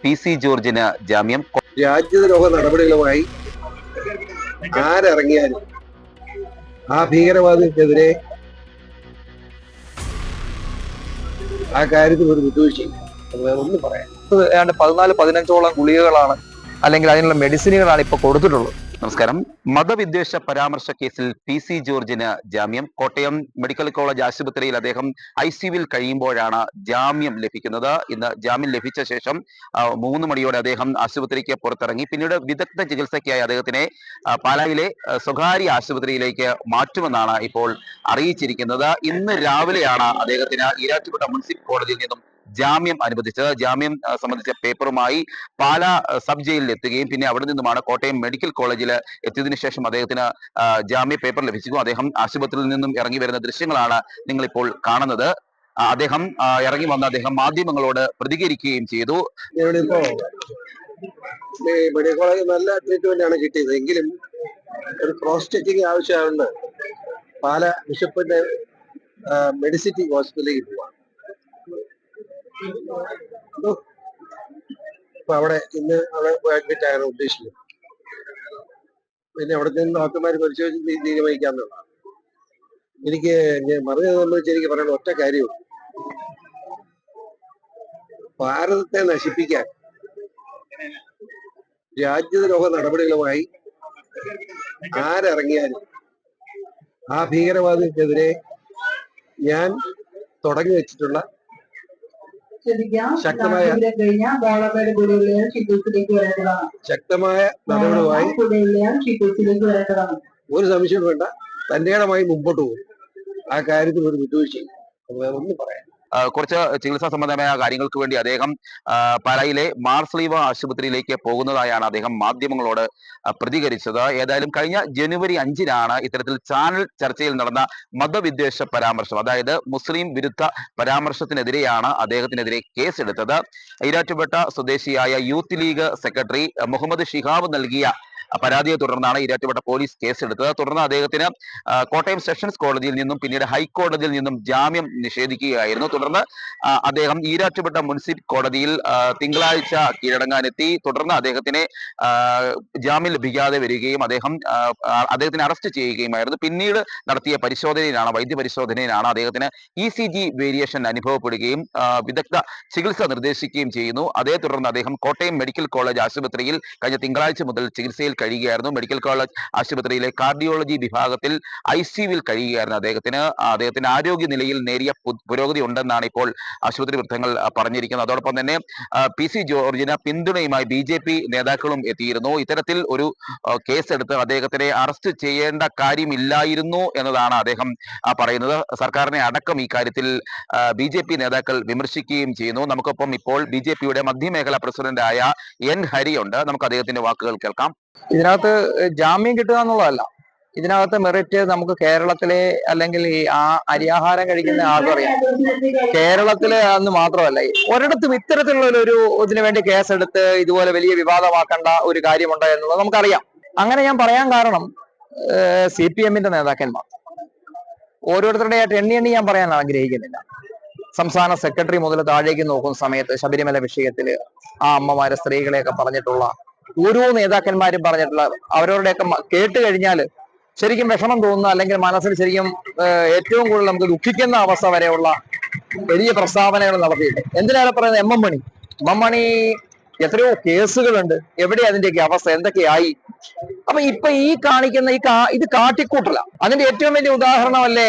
P C ജോർജിന് ജാമ്യം. രാജ്യദ്രോഹ നടപടികളുമായി ആരിറങ്ങിയാലും ആ ഭീകരവാദികൾക്കെതിരെ ആ കാര്യത്തിൽ ഒരു വിട്ടുവീഴ്ചയില്ല. അത് വേറെ ഒന്നും പറയാം ഏതാണ്ട് പതിനാല് പതിനഞ്ചോളം ഗുളികകളാണ് അല്ലെങ്കിൽ അതിനുള്ള മെഡിസിനുകളാണ് ഇപ്പൊ കൊടുത്തിട്ടുള്ളത്. നമസ്കാരം. മതവിദ്വേഷ പരാമർശ കേസിൽ പി സി ജോർജിന് ജാമ്യം. കോട്ടയം മെഡിക്കൽ കോളേജ് ആശുപത്രിയിൽ അദ്ദേഹം ഐ സിയുവിൽ കഴിയുമ്പോഴാണ് ജാമ്യം ലഭിക്കുന്നത്. ഇന്ന് ജാമ്യം ലഭിച്ച ശേഷം മൂന്ന് മണിയോടെ അദ്ദേഹം ആശുപത്രിക്ക് പുറത്തിറങ്ങി. പിന്നീട് വിദഗ്ധ ചികിത്സയ്ക്കായി അദ്ദേഹത്തിനെ പാലായിലെ സ്വകാര്യ ആശുപത്രിയിലേക്ക് മാറ്റുമെന്നാണ് ഇപ്പോൾ അറിയിച്ചിരിക്കുന്നത്. ഇന്ന് രാവിലെയാണ് അദ്ദേഹത്തിന് ഈരാറ്റുപേട്ട മുനിസിപ്പൽ കോടതിയിൽ നിന്നും ജാമ്യം അനുവദിച്ചത്. ജാമ്യം സംബന്ധിച്ച പേപ്പറുമായി പാലാ സബ് ജയിലിൽ എത്തുകയും പിന്നെ അവിടെ നിന്നുമാണ് കോട്ടയം മെഡിക്കൽ കോളേജിൽ എത്തിയതിനു ശേഷം അദ്ദേഹത്തിന് ജാമ്യ പേപ്പർ ലഭിച്ചു അദ്ദേഹം ആശുപത്രിയിൽ നിന്നും ഇറങ്ങി വരുന്ന ദൃശ്യങ്ങളാണ് നിങ്ങളിപ്പോൾ കാണുന്നത്. അദ്ദേഹം ഇറങ്ങി വന്ന അദ്ദേഹം മാധ്യമങ്ങളോട് പ്രതികരിക്കുകയും ചെയ്തു. മെഡിക്കൽ കോളേജ് നല്ല ട്രീറ്റ്മെന്റ് ആണ് കിട്ടിയത്. എങ്കിലും ഒരു ക്രോസ് ചെക്കിങ് പാല ബിഷപ്പിന്റെ മെഡിസിറ്റി ഹോസ്പിറ്റലിൽ അപ്പൊ അവിടെ ഇന്ന് അവിടെ അഡ്മിറ്റ് ആകാൻ ഉദ്ദേശിക്കുന്നത് പിന്നെ അവിടെ നിന്ന് ഡോക്ടർമാർ പരിശോധിച്ച് തീരുമാനിക്കാന്നുള്ളതാണ്. എനിക്ക് ഞാൻ മറുപടി സംബന്ധിച്ച് എനിക്ക് പറയണ ഒറ്റ കാര്യവും ഭാരതത്തെ നശിപ്പിക്കാൻ രാജ്യദ്രോഹ നടപടികളുമായി ആരിറങ്ങിയാലും ആ ഭീകരവാദികൾക്കെതിരെ ഞാൻ തുടങ്ങി വെച്ചിട്ടുള്ള ശ്രദ്ധിക്കാം ശക്തമായ- കഴിഞ്ഞാൽ ബോളമേട് കുടിവെള്ളം ചിറ്റൂസിലേക്ക് വരേണ്ടതാണ്. ശക്തമായ വരേണ്ടതാണ്. ഒരു സംശയം വേണ്ട. തന്റേടമായി മുമ്പോട്ട് പോകും. ആ കാര്യത്തിൽ ഒരു വിട്ടുവീഴ്ച അത് വേറെ ഒന്നും പറയാം കുറച്ച് ചികിത്സാ സംബന്ധമായ കാര്യങ്ങൾക്ക് വേണ്ടി അദ്ദേഹം പലയിലെ മാർസ്ലീവ ആശുപത്രിയിലേക്ക് പോകുന്നതായാണ് അദ്ദേഹം മാധ്യമങ്ങളോട് പ്രതികരിച്ചത്. ഏതായാലും കഴിഞ്ഞ ജനുവരി അഞ്ചിനാണ് ഇത്തരത്തിൽ ചാനൽ ചർച്ചയിൽ നടന്ന മതവിദ്വേഷ പരാമർശം. അതായത് മുസ്ലിം വിരുദ്ധ പരാമർശത്തിനെതിരെയാണ് അദ്ദേഹത്തിനെതിരെ കേസെടുത്തത്. ഈരാറ്റുപേട്ട സ്വദേശിയായ youth league secretary Muhammad Shihab നൽകിയ പരാതിയെ തുടർന്നാണ് ഈരാറ്റുപേട്ട പോലീസ് കേസെടുത്തത്. തുടർന്ന് അദ്ദേഹത്തിന് കോട്ടയം സെഷൻസ് കോടതിയിൽ നിന്നും പിന്നീട് ഹൈക്കോടതിയിൽ നിന്നും ജാമ്യം നിഷേധിക്കുകയായിരുന്നു. തുടർന്ന് അദ്ദേഹം ഈരാറ്റുപേട്ട മുനിസിപ്പൽ കോടതിയിൽ തിങ്കളാഴ്ച കീഴടങ്ങാനെത്തി. തുടർന്ന് അദ്ദേഹത്തിന് ജാമ്യം ലഭിക്കാതെ വരികയും അദ്ദേഹം അദ്ദേഹത്തിനെ അറസ്റ്റ് ചെയ്യുകയുമായിരുന്നു. പിന്നീട് നടത്തിയ പരിശോധനയിലാണ് വൈദ്യ പരിശോധനയിലാണ് അദ്ദേഹത്തിന് ഇ സി ജി വേരിയേഷൻ അനുഭവപ്പെടുകയും വിദഗ്ധ ചികിത്സ നിർദ്ദേശിക്കുകയും ചെയ്യുന്നു. അതേ തുടർന്ന് അദ്ദേഹം കോട്ടയം മെഡിക്കൽ കോളേജ് ആശുപത്രിയിൽ കഴിഞ്ഞ തിങ്കളാഴ്ച മുതൽ ചികിത്സയിൽ കഴിയുകയായിരുന്നു. മെഡിക്കൽ കോളേജ് ആശുപത്രിയിലെ കാർഡിയോളജി വിഭാഗത്തിൽ ഐ സിയുവിൽ കഴിയുകയായിരുന്നു അദ്ദേഹത്തിന്. അദ്ദേഹത്തിന്റെ ആരോഗ്യ നിലയിൽ നേരിയ പുരോഗതി ഉണ്ടെന്നാണ് ഇപ്പോൾ ആശുപത്രി വൃത്തങ്ങൾ പറഞ്ഞിരിക്കുന്നത്. അതോടൊപ്പം തന്നെ പി സി ജോർജിന് പിന്തുണയുമായി ബി ജെ പി നേതാക്കളും എത്തിയിരുന്നു. ഇത്തരത്തിൽ ഒരു കേസെടുത്ത് അദ്ദേഹത്തിനെ അറസ്റ്റ് ചെയ്യേണ്ട കാര്യമില്ലായിരുന്നു എന്നതാണ് അദ്ദേഹം പറയുന്നത്. സർക്കാരിനെ അടക്കം ഈ കാര്യത്തിൽ ബി ജെ പി നേതാക്കൾ വിമർശിക്കുകയും ചെയ്യുന്നു. നമുക്കൊപ്പം ഇപ്പോൾ ബി ജെ പിയുടെ മധ്യമേഖലാ പ്രസിഡന്റായ എൻ ഹരിയുണ്ട്. നമുക്ക് അദ്ദേഹത്തിന്റെ വാക്കുകൾ കേൾക്കാം. ഇതിനകത്ത് ജാമ്യം കിട്ടുക എന്നുള്ളതല്ല. ഇതിനകത്ത് മെറിറ്റ് നമുക്ക് കേരളത്തിലെ അല്ലെങ്കിൽ ഈ ആ അരിയാഹാരം കഴിക്കുന്ന ആൾക്കറിയാം കേരളത്തിലെ അന്ന് മാത്രമല്ല ഒരിടത്തും ഇത്തരത്തിലുള്ള ഒരു- ഇതിനു വേണ്ടി കേസെടുത്ത് ഇതുപോലെ വലിയ വിവാദമാക്കേണ്ട ഒരു കാര്യമുണ്ട് എന്നുള്ളത് നമുക്കറിയാം. അങ്ങനെ ഞാൻ പറയാൻ കാരണം സി പി എമ്മിന്റെ നേതാക്കന്മാർ. ഓരോരുത്തരുടെയായിട്ട് എണ്ണി എണ്ണി ഞാൻ പറയാൻ ആഗ്രഹിക്കുന്നില്ല. സംസ്ഥാന സെക്രട്ടറി മുതൽ താഴേക്ക് നോക്കുന്ന സമയത്ത് ശബരിമല വിഷയത്തിൽ ആ അമ്മമാരെ സ്ത്രീകളെയൊക്കെ പറഞ്ഞിട്ടുള്ള ഓരോ നേതാക്കന്മാരും പറഞ്ഞിട്ടുള്ള അവരവരുടെയൊക്കെ കേട്ട് കഴിഞ്ഞാൽ ശരിക്കും വിഷമം തോന്നുന്ന അല്ലെങ്കിൽ മനസ്സിൽ ശരിക്കും ഏറ്റവും കൂടുതൽ നമുക്ക് ദുഃഖിക്കുന്ന അവസ്ഥ വരെയുള്ള വലിയ പ്രസ്താവനകൾ നടത്തിയിട്ടുണ്ട്. എന്തിനാണ് പറയുന്നത് M M Mani? M M Mani എത്രയോ കേസുകളുണ്ട്. എവിടെ അതിന്റെയൊക്കെ അവസ്ഥ? എന്തൊക്കെയായി? അപ്പൊ ഇപ്പൊ ഈ കാണിക്കുന്ന ഈ ഇത് കാട്ടിക്കൂട്ടല. അതിന്റെ ഏറ്റവും വലിയ ഉദാഹരണമല്ലേ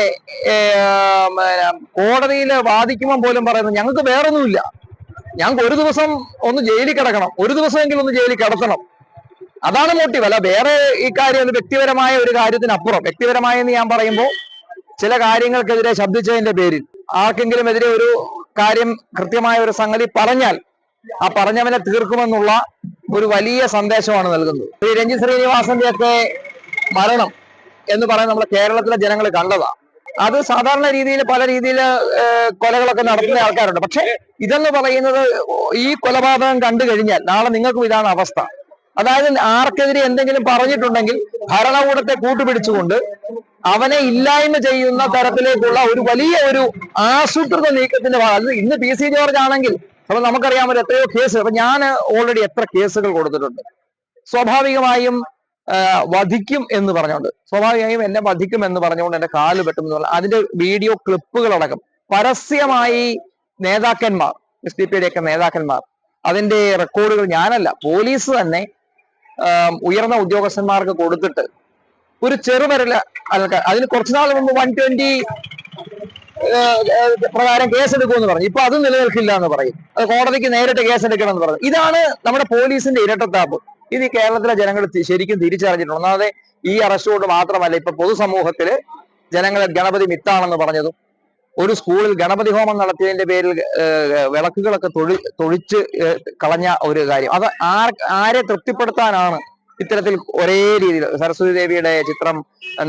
കോടതിയിൽ വാദിക്കുമ്പോൾ പോലും പറയുന്നത് ഞങ്ങൾക്ക് വേറൊന്നുമില്ല. ഞങ്ങൾക്ക് ഒരു ദിവസം ഒന്ന് ജയിലിൽ കിടക്കണം. ഒരു ദിവസമെങ്കിലും ഒന്ന് ജയിലിൽ കിടത്തണം. അതാണ് മോട്ടീവ് അല്ല വേറെ ഈ കാര്യം ഒരു വ്യക്തിപരമായ ഒരു കാര്യത്തിനപ്പുറം. വ്യക്തിപരമായെന്ന് ഞാൻ പറയുമ്പോൾ ചില കാര്യങ്ങൾക്കെതിരെ ശബ്ദിച്ചതിന്റെ പേരിൽ. ആർക്കെങ്കിലും എതിരെ ഒരു കാര്യം കൃത്യമായ ഒരു സംഗതി പറഞ്ഞാൽ ആ പറഞ്ഞവനെ തീർക്കുമെന്നുള്ള ഒരു വലിയ സന്ദേശമാണ് നൽകുന്നത്. ശ്രീ രഞ്ജിത് ശ്രീനിവാസന്റെ ഒക്കെ മരണം എന്ന് പറയുന്നത് നമ്മുടെ കേരളത്തിലെ ജനങ്ങൾ കണ്ടതാ അത് സാധാരണ രീതിയിൽ പല രീതിയിൽ കൊലകളൊക്കെ നടത്തുന്ന ആൾക്കാരുണ്ട്. പക്ഷെ ഇതെന്ന് പറയുന്നത് ഈ കൊലപാതകം കണ്ടു കഴിഞ്ഞാൽ നാളെ നിങ്ങൾക്കും ഇതാണ് അവസ്ഥ. അതായത് ആർക്കെതിരെ എന്തെങ്കിലും പറഞ്ഞിട്ടുണ്ടെങ്കിൽ ഭരണകൂടത്തെ കൂട്ടുപിടിച്ചുകൊണ്ട് അവനെ ഇല്ലായ്മ ചെയ്യുന്ന തരത്തിലേക്കുള്ള ഒരു വലിയ ഒരു ആസൂത്രിത നീക്കത്തിന്റെ ഭാഗം. അത് ഇന്ന് പി സി ജോർജ് ആണെങ്കിൽ അപ്പൊ നമുക്കറിയാമല്ലോ എത്രയോ കേസ് അപ്പൊ ഞാൻ ഓൾറെഡി എത്ര കേസുകൾ കൊടുത്തിട്ടുണ്ട്. സ്വാഭാവികമായും വധിക്കും എന്ന് പറഞ്ഞുകൊണ്ട്. സ്വാഭാവികമായും എന്നെ വധിക്കും എന്ന് പറഞ്ഞുകൊണ്ട് എന്റെ കാൽ വെട്ടും എന്ന് പറഞ്ഞാൽ അതിന്റെ വീഡിയോ ക്ലിപ്പുകൾ അടക്കം പരസ്യമായി നേതാക്കന്മാർ എസ് ഡി പിയുടെ ഒക്കെ നേതാക്കന്മാർ അതിന്റെ റെക്കോർഡുകൾ ഞാനല്ല പോലീസ് തന്നെ ഉയർന്ന ഉദ്യോഗസ്ഥന്മാർക്ക് കൊടുത്തിട്ട് ഒരു ചെറുപരല ആൾക്കാർ അതിന് കുറച്ചുനാൾ മുമ്പ് വൺ ട്വന്റി പ്രകാരം കേസെടുക്കുമെന്ന് പറഞ്ഞു. ഇപ്പൊ അത് നിലനിൽക്കില്ല എന്ന് പറയും. അത് കോടതിക്ക് നേരിട്ട് കേസെടുക്കണം എന്ന് പറഞ്ഞു. ഇതാണ് നമ്മുടെ പോലീസിന്റെ ഇരട്ടത്താപ്പ്. ഇത് കേരളത്തിലെ ജനങ്ങൾ ശരിക്കും തിരിച്ചറിഞ്ഞിട്ടുണ്ട്. ഒന്നാമതെ ഈ അറസ്റ്റ് കൊണ്ട് മാത്രമല്ല ഇപ്പൊ പൊതുസമൂഹത്തിൽ ജനങ്ങളെ ഗണപതി മിത്താണെന്ന് പറഞ്ഞതും ഒരു സ്കൂളിൽ ഗണപതി ഹോമം നടത്തിയതിന്റെ പേരിൽ വിളക്കുകളൊക്കെ തൊഴി തൊഴിച്ച് കളഞ്ഞ ഒരു കാര്യം. അത് ആർ ആരെ തൃപ്തിപ്പെടുത്താനാണ് ഇത്തരത്തിൽ ഒരേ രീതിയിൽ സരസ്വതി ദേവിയുടെ ചിത്രം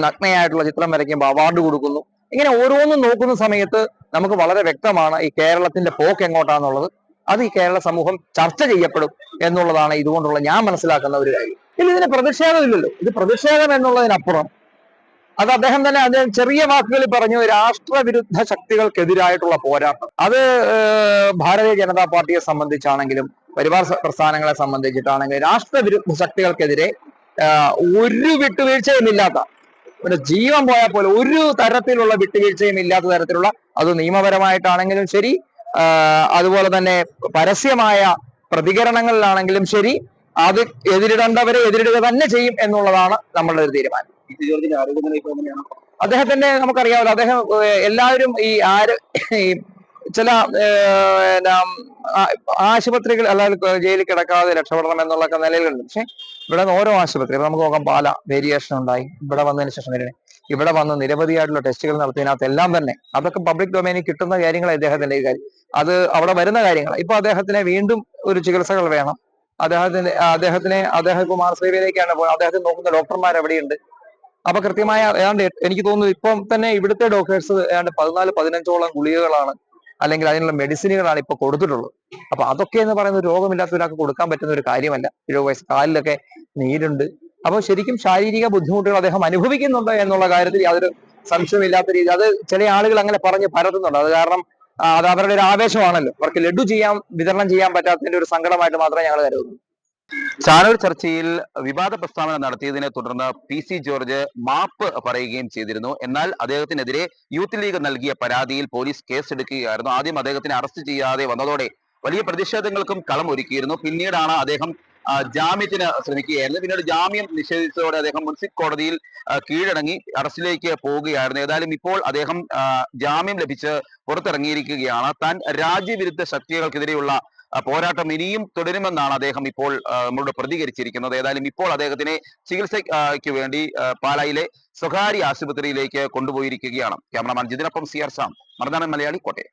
നഗ്നയായിട്ടുള്ള ചിത്രം വരയ്ക്കുമ്പോൾ അവാർഡ് കൊടുക്കുന്നു. ഇങ്ങനെ ഓരോന്നും നോക്കുന്ന സമയത്ത് നമുക്ക് വളരെ വ്യക്തമാണ് ഈ കേരളത്തിന്റെ പോക്ക് എങ്ങോട്ടാന്നുള്ളത് അത് ഈ കേരള സമൂഹം ചർച്ച ചെയ്യപ്പെടും എന്നുള്ളതാണ് ഇതുകൊണ്ടുള്ള ഞാൻ മനസ്സിലാക്കുന്ന ഒരു കാര്യം. ഇല്ല ഇതിന് പ്രതിഷേധമില്ലല്ലോ ഇത് പ്രതിഷേധം എന്നുള്ളതിനപ്പുറം അത് അദ്ദേഹം തന്നെ അദ്ദേഹം ചെറിയ വാക്കുകളിൽ പറഞ്ഞു രാഷ്ട്രവിരുദ്ധ ശക്തികൾക്കെതിരായിട്ടുള്ള പോരാട്ടം. അത് ഭാരതീയ ജനതാ പാർട്ടിയെ സംബന്ധിച്ചാണെങ്കിലും പരിവാർ പ്രസ്ഥാനങ്ങളെ സംബന്ധിച്ചിട്ടാണെങ്കിലും രാഷ്ട്രവിരുദ്ധ ശക്തികൾക്കെതിരെ ഒരു വിട്ടുവീഴ്ചയും ഇല്ലാത്ത ഒരു ജീവൻ പോയാൽ പോലെ ഒരു തരത്തിലുള്ള വിട്ടുവീഴ്ചയും ഇല്ലാത്ത തരത്തിലുള്ള അത് നിയമപരമായിട്ടാണെങ്കിലും ശരി അതുപോലെ തന്നെ പരസ്യമായ പ്രതികരണങ്ങളിലാണെങ്കിലും ശരി അത് എതിരിടേണ്ടവരെ എതിരിടുക തന്നെ ചെയ്യും എന്നുള്ളതാണ് നമ്മളുടെ ഒരു തീരുമാനം. അദ്ദേഹത്തിന്റെ നമുക്കറിയാമല്ലോ അദ്ദേഹം എല്ലാവരും ഈ ആര് ഈ ചില ആശുപത്രികൾ അല്ലാതെ ജയിലിൽ കിടക്കാതെ രക്ഷപ്പെടണം എന്നുള്ള നിലയിലുണ്ട്. പക്ഷെ ഇവിടെ ഓരോ ആശുപത്രി നമുക്ക് നോക്കാം പാല വേരിയേഷൻ ഉണ്ടായി ഇവിടെ വന്നതിന് ശേഷം ഇവിടെ വന്ന് നിരവധിയായിട്ടുള്ള ടെസ്റ്റുകൾ നടത്തിയതിനകത്ത് എല്ലാം തന്നെ അതൊക്കെ പബ്ലിക് ഡൊമൈനിൽ കിട്ടുന്ന കാര്യങ്ങൾ അദ്ദേഹത്തിന്റെ കാര്യം. അത് അവിടെ വരുന്ന കാര്യങ്ങൾ ഇപ്പൊ അദ്ദേഹത്തിന് വീണ്ടും ഒരു ചികിത്സകൾ വേണം. അദ്ദേഹത്തിന് അദ്ദേഹത്തിനെ അദ്ദേഹം ഇപ്പൊ മാർസേവയിലേക്കാണ് പോയത്. അദ്ദേഹത്തിന് നോക്കുന്ന ഡോക്ടർമാർ എവിടെയുണ്ട് അപ്പൊ കൃത്യമായ ഏതാണ്ട് എനിക്ക് തോന്നുന്നു ഇപ്പം തന്നെ ഇവിടുത്തെ ഡോക്ടേഴ്സ് ഏതാണ്ട് പതിനാല് പതിനഞ്ചോളം ഗുളികകളാണ് അല്ലെങ്കിൽ അതിനുള്ള മെഡിസിനുകളാണ് ഇപ്പൊ കൊടുത്തിട്ടുള്ളത്. അപ്പൊ അതൊക്കെ എന്ന് പറയുന്ന രോഗമില്ലാത്ത ഒരാൾക്ക് കൊടുക്കാൻ പറ്റുന്ന ഒരു കാര്യമല്ല. എഴുപത് വയസ്സ് കാലിലൊക്കെ നീരുണ്ട്. അപ്പൊ ശരിക്കും ശാരീരിക ബുദ്ധിമുട്ടുകൾ അദ്ദേഹം അനുഭവിക്കുന്നുണ്ട് എന്നുള്ള കാര്യത്തിൽ യാതൊരു സംശയമില്ലാത്ത രീതി അത് ചില ആളുകൾ അങ്ങനെ പറഞ്ഞ് പരത്തുന്നുണ്ട്. അത് കാരണം അത് അവരുടെ ഒരു ആവേശമാണല്ലോ. അവർക്ക് ലഡു ചെയ്യാൻ വിതരണം ചെയ്യാൻ പറ്റാത്തതിന്റെ ഒരു സങ്കടമായിട്ട് മാത്രമേ ഞങ്ങൾ കരുതുന്നു ചാനൽ ചർച്ചയിൽ വിവാദ പ്രസ്താവന നടത്തിയതിനെ തുടർന്ന് പി സി ജോർജ് മാപ്പ് പറയുകയും ചെയ്തിരുന്നു. എന്നാൽ അദ്ദേഹത്തിനെതിരെ യൂത്ത് ലീഗ് നൽകിയ പരാതിയിൽ പോലീസ് കേസെടുക്കുകയായിരുന്നു. ആദ്യം അദ്ദേഹത്തിനെ അറസ്റ്റ് ചെയ്യാതെ വന്നതോടെ വലിയ പ്രതിഷേധങ്ങൾക്കും കളം കളമൊരുക്കിയിരുന്നു പിന്നീടാണ് അദ്ദേഹം ജാമ്യത്തിന് ശ്രമിക്കുകയായിരുന്നു. പിന്നീട് ജാമ്യം നിഷേധിച്ചതോടെ അദ്ദേഹം മുൻസിഫ് കോടതിയിൽ കീഴടങ്ങി അറസ്റ്റിലേക്ക് പോവുകയായിരുന്നു. ഏതായാലും ഇപ്പോൾ അദ്ദേഹം ജാമ്യം ലഭിച്ച് പുറത്തിറങ്ങിയിരിക്കുകയാണ്. താൻ രാജ്യവിരുദ്ധ ശക്തികൾക്കെതിരെയുള്ള പോരാട്ടം ഇനിയും തുടരുമെന്നാണ് അദ്ദേഹം ഇപ്പോൾ നമ്മളോട് പ്രതികരിച്ചിരിക്കുന്നത്. ഏതായാലും ഇപ്പോൾ അദ്ദേഹത്തിനെ ചികിത്സയ്ക്ക് വേണ്ടി പാലായിലെ സ്വകാര്യ ആശുപത്രിയിലേക്ക് കൊണ്ടുപോയിരിക്കുകയാണ്. ക്യാമറമാൻ ജിതിനൊപ്പം സി ആർ സാം മലയാളി കോട്ടയം.